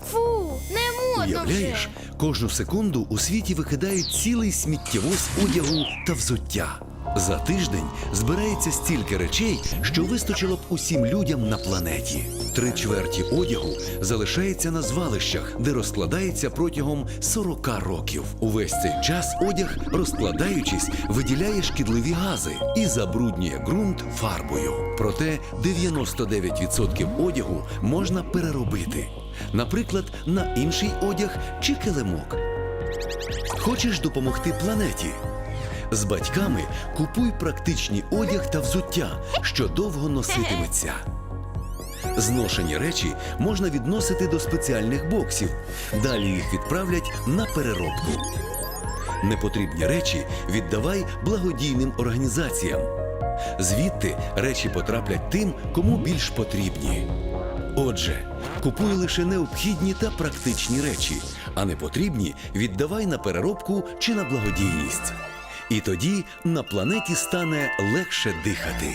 Фу, не можна кожну секунду у світі викидають цілий сміттєвоз одягу та взуття. За тиждень збирається стільки речей, що вистачило б усім людям на планеті. Три чверті одягу залишається на звалищах, де розкладається протягом 40 років. Увесь цей час одяг, розкладаючись, виділяє шкідливі гази і забруднює ґрунт фарбою. Проте 99% одягу можна переробити, наприклад, на інший одяг чи килимок. Хочеш допомогти планеті? З батьками купуй практичний одяг та взуття, що довго носитиметься. Зношені речі можна відносити до спеціальних боксів. Далі їх відправлять на переробку. Непотрібні речі віддавай благодійним організаціям. Звідти речі потраплять тим, кому більш потрібні. Отже, купуй лише необхідні та практичні речі, а непотрібні віддавай на переробку чи на благодійність. І тоді на планеті стане легше дихати.